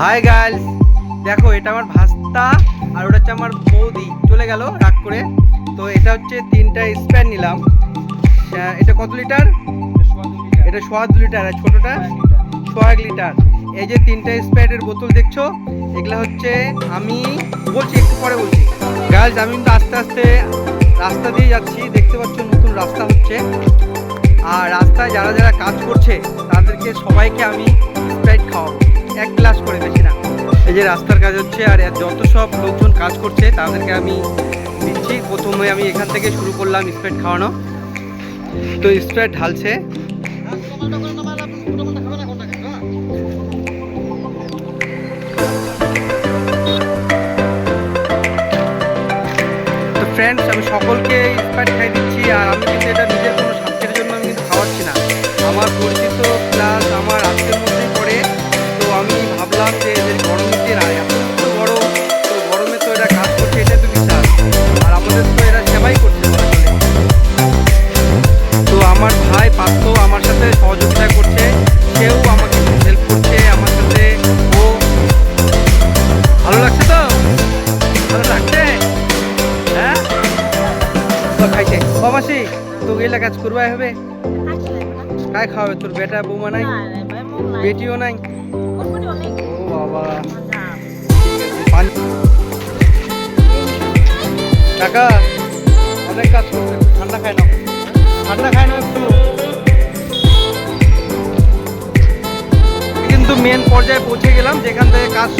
High girls দেখো, এটা আমার ভাস্তা আর ওটা হচ্ছে আমার বৌদি। চলে গেল রাগ করে। তো এটা হচ্ছে তিনটা স্প্যান নিলাম। এটা কত লিটার? এটা সোয়া দু লিটার, আর ছোটোটা সোয়া এক লিটার। এই যে তিনটা স্প্রাইটের বোতল দেখছ, এগুলো হচ্ছে আমি বলছি, একটু পরে বলছি। গার্লস আমি কিন্তু আস্তে আস্তে রাস্তা দিয়ে যাচ্ছি। দেখতে পাচ্ছ নতুন রাস্তা হচ্ছে। আর রাস্তায় যারা যারা কাজ করছে, তাদেরকে সবাইকে আমি স্প্রাইট খাওয়াবো। এক গ্লাস করে বেশি না। এই যে রাস্তার কাজ হচ্ছে আর যত সব লোকজন কাজ করছে, তাদেরকে আমি দিচ্ছি। প্রথমে আমি এখান থেকে শুরু করলাম স্প্রেড খাওয়ানো। তো স্প্রেড ঢালছে। ফ্রেন্ডস আমি সকলকে স্প্রাইট খাই দিচ্ছি আর আমি কিন্তু এটা নিজের কোনো স্বাস্থ্যের সহযোগিতা করছে, সেও আমাকে হেল্প করছে, আমার সাথে। ও, ভালো লাগছে তো? ভালো লাগছে? হ্যাঁ? তো খাইছে। বাবাসি তো গেলে কাজ করবাই হবে কায় খাওয়াবে? তোর বেটা বৌমা নাই? বেটিও নাই? ও বাবা। কাকা, অনেক কাজ করছে। ঠান্ডা খায় না ঠান্ডা খায় না একটু। মেন পর্যায়ে পৌঁছে গেলাম, যেখান থেকে কাজ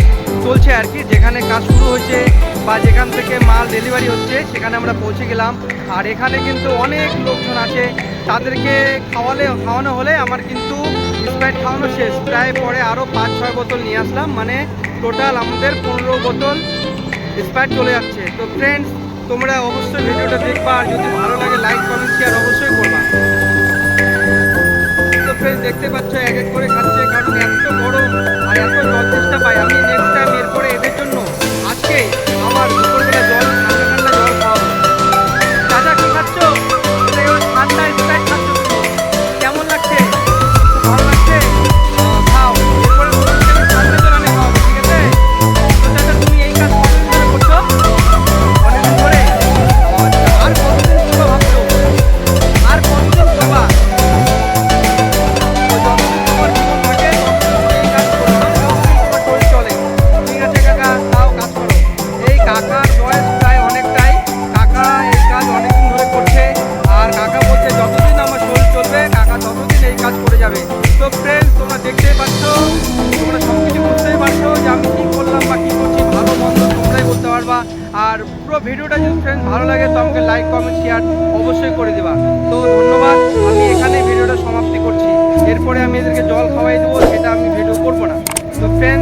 চলছে আর কি। যেখানে কাজ শুরু হয়েছে বা যেখান থেকে মাল ডেলিভারি হচ্ছে, সেখানে আমরা পৌঁছে গেলাম। আর এখানে কিন্তু অনেক লোকজন আছে, তাদেরকে খাওয়ালে, খাওয়ানো হলে আমার কিন্তু স্প্রাইট খাওয়ানো শেষ। প্রায় পরে আরও পাঁচ ছয় বোতল নিয়ে আসলাম মানে টোটাল আমাদের পনেরো বোতল স্প্রাইট চলে যাচ্ছে। তো ফ্রেন্ডস তোমরা অবশ্যই ভিডিওটা দেখবা, আর যদি ভালো লাগে লাইক কমেন্ট শেয়ার অবশ্যই করবা। তো ফ্রেন্ডস দেখতে পাচ্ছ এক এক করে যাবে। তো ফ্রেন্ড তোমরা দেখতেই পাচ্ছ তোমরা সব কিছু বুঝতেই পারছ যে আমি কী করলাম বা কী করছি ভালো মন্দ তোমরাই বলতে পারবা। আর পুরো ভিডিওটা যদি ফ্রেন্ড ভালো লাগে তো আমাকে লাইক কমেন্ট শেয়ার অবশ্যই করে দেবা। তো ধন্যবাদ আমি এখানে ভিডিওটা সমাপ্তি করছি। এরপরে আমি এদেরকে জল খাওয়াই দেবো সেটা আমি ভিডিও করব না। তো friends,